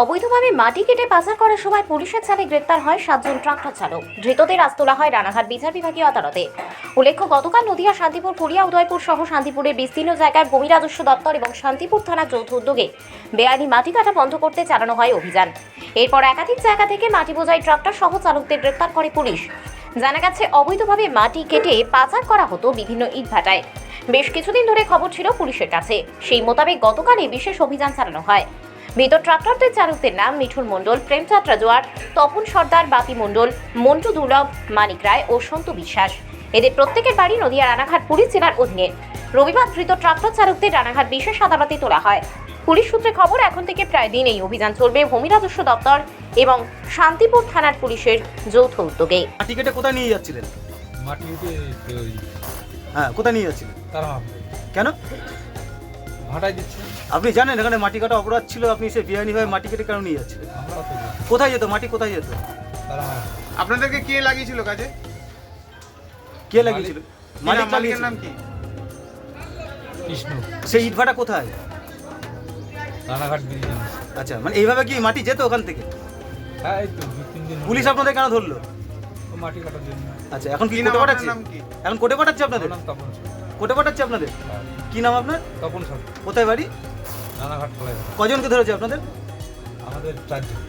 অবৈধভাবে মাটি কেটে পাচার করার সময় পুলিশের চালে গ্রেপ্তার হয় সাতজন ট্রাক্টর চালক। ধৃতদের আজ তোলা হয় রানাঘাট বিচার বিভাগীয় আদালতে। উল্লেখ্য, গতকাল নদিয়া, শান্তিপুর ফুলিয়া উদয়পুর সহ শান্তিপুরের বিস্তীর্ণ জায়গায় ভূমি রাজস্ব দপ্তর এবং শান্তিপুর থানার যৌথ উদ্যোগে বেআইনি মাটি কাটা বন্ধ করতে চালানো হয় অভিযান। এরপর একাধিক জায়গা থেকে মাটি বোঝাই ট্রাক্টর সহ চালকদের গ্রেপ্তার করে পুলিশ। জানা গেছে, অবৈধভাবে মাটি কেটে পাচার করা হতো বিভিন্ন ইটভাটায় বেশ কিছুদিন ধরে খবর ছিল পুলিশের কাছে। সেই মোতাবেক গতকালই বিশেষ অভিযান চালানো হয়। মৃত ট্রাক্টরদের চালকদের নাম মিঠুন মণ্ডল প্রেমচাঁদ রাজোয়ার তপন সর্দার বাপি মণ্ডল মন্টু দুর্লভ মানিক রায় ও সন্তু বিশ্বাস। এদের প্রত্যেকের বাড়ি নদিয়া রানাঘাট পুলিশ জেলার অধীনে। রবিবার ধৃত ট্রাক্টর চালকদের রানাঘাট বিশেষ আদালতে তোলা হয়। পুলিশ সূত্রে খবর এখন থেকে প্রায় দিন এই অভিযান চলবে ভূমি রাজস্ব দপ্তর এবং শান্তিপুর থানার পুলিশের যৌথ উদ্যোগে। মাটি কেটে কোথায় নিয়ে যাচ্ছিলেন? মাটি হ্যাঁ কোথায় নিয়ে যাচ্ছিলেন? তারা কেন? ভাটাই দিচ্ছে। আপনি জানেন এখানে মাটি কাটা অপরাধ ছিল আপনি সে বেআইনিভাবে মাটি কেটে কেন নিয়ে যাচ্ছিলেন। কোথায় যেত মাটি কোথায় যেত? আপনাদেরকে কে লাগিয়েছিল কাজে? কে লাগিয়েছিল? মালিক। মালিকের নাম কি? কৃষ্ণ। সেই ইটভাটা কোথায়? রানাঘাট আচ্ছা মানে এইভাবে কি মাটি যেত ওখান থেকে? হ্যাঁ এই তো দু তিন দিন পুলিশ আপনাদের কেন ধরলো? মাটি কাটার জন্য। আচ্ছা এখন কি কি নাম কোটে আপনার পাঠাচ্ছে? এখন কোটে পাঠাচ্ছে আপনাদের? নাম তপন সর পাঠাচ্ছি আপনাদের? কি নাম আপনার? তপন সর কোথায় বাড়ি? রানাঘাট কলেজ। কজনকে ধরেছে আপনাদের? আমাদের চারজন।